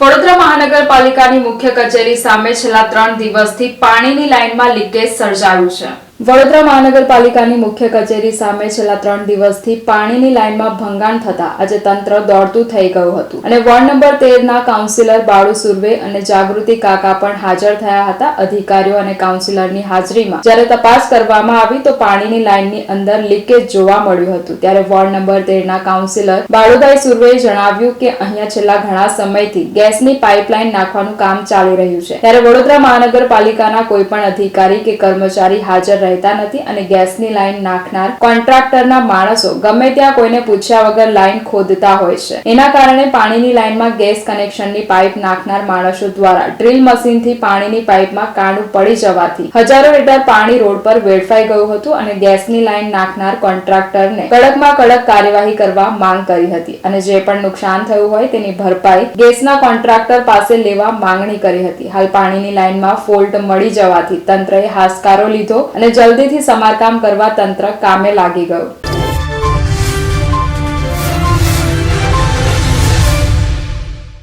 વડોદરા મહાનગરપાલિકાની મુખ્ય કચેરી સામે છેલ્લા ત્રણ દિવસથી પાણીની લાઇનમાં લીકેજ સર્જાયું છે. વડોદરા મહાનગરપાલિકાની મુખ્ય કચેરી સામે છેલ્લા ત્રણ દિવસથી પાણીની લાઇનમાં ભંગાણ થતા આજે તંત્ર દોડતું થઈ ગયું હતું. અને વોર્ડ નંબર તેરના કાઉન્સિલર બાળુ સુરવે અને જાગૃતિ કાકા પણ હાજર થયા હતા. અધિકારીઓ અને કાઉન્સિલરની હાજરીમાં જ્યારે તપાસ કરવામાં આવી તો પાણીની લાઇનની અંદર લીકેજ જોવા મળ્યું હતું. ત્યારે વોર્ડ નંબર તેરના કાઉન્સિલર બાળુભાઈ સુરવેએ જણાવ્યું કે અહીંયા છેલ્લા ઘણા સમયથી ગેસની પાઇપલાઇન નાખવાનું કામ ચાલી રહ્યું છે. ત્યારે વડોદરા મહાનગરપાલિકાના કોઈ પણ અધિકારી કે કર્મચારી હાજર રહેતા નથી અને ગેસની લાઇન નાખનાર કોન્ટ્રાક્ટરના માણસો ગમે ત્યાં કોઈને પૂછ્યા વગર લાઈન ખોદતા હોય છે. એના કારણે પાણીની લાઈનમાં ગેસ કનેક્શનની પાઇપ નાખનાર માણસો દ્વારા ડ્રીલ મશીનથી પાણીની પાઇપમાં કાણું પડી જવાથી હજારો લીટર પાણી રોડ પર વેડફાઈ ગયું હતું અને ગેસની લાઈન નાખનાર કોન્ટ્રાક્ટરને કડકમાં કડક કાર્યવાહી કરવા માંગ કરી હતી અને જે પણ નુકસાન થયું હોય તેની ભરપાઈ ગેસના કોન્ટ્રાક્ટર પાસે લેવા માંગણી કરી હતી. હાલ પાણીની લાઈનમાં ફોલ્ટ મળી જવાથી તંત્રએ હાશકારો લીધો અને જલ્દીથી સમારકામ કરવા તંત્ર કામે લાગી ગયું.